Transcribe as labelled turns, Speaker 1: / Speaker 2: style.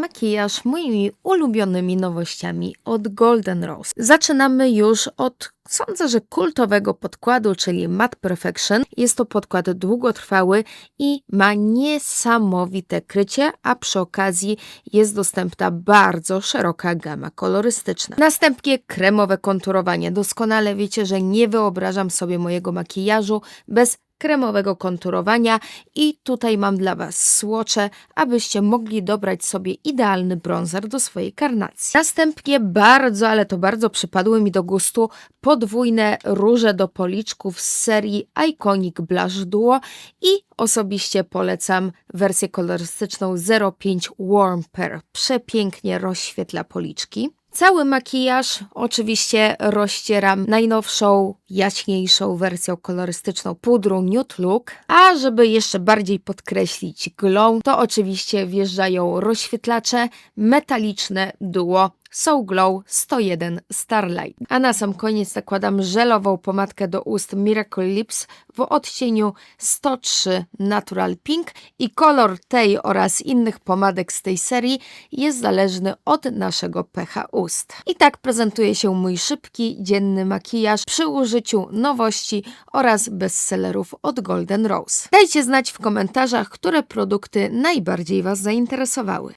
Speaker 1: makijaż moimi ulubionymi nowościami od Golden Rose. Zaczynamy już od sądzę, że kultowego podkładu, czyli Matte Perfection. Jest to podkład długotrwały i ma niesamowite krycie, a przy okazji jest dostępna bardzo szeroka gama kolorystyczna. Następnie kremowe konturowanie. Doskonale wiecie, że nie wyobrażam sobie mojego makijażu bez kremowego konturowania i tutaj mam dla Was słocze, abyście mogli dobrać sobie idealny bronzer do swojej karnacji. Następnie bardzo, ale to bardzo przypadły mi do gustu podwójne róże do policzków z serii Iconic Blush Duo i osobiście polecam wersję kolorystyczną 05 Warm Pear. Przepięknie rozświetla policzki. Cały makijaż oczywiście rozcieram najnowszą, jaśniejszą wersją kolorystyczną pudru Nude Look, a żeby jeszcze bardziej podkreślić glow, to oczywiście wjeżdżają rozświetlacze metaliczne duo So Glow 101 Starlight. A na sam koniec nakładam żelową pomadkę do ust Miracle Lips w odcieniu 103 Natural Pink i kolor tej oraz innych pomadek z tej serii jest zależny od naszego pH ust. I tak prezentuje się mój szybki, dzienny makijaż przy użyciu nowości oraz bestsellerów od Golden Rose. Dajcie znać w komentarzach, które produkty najbardziej Was zainteresowały.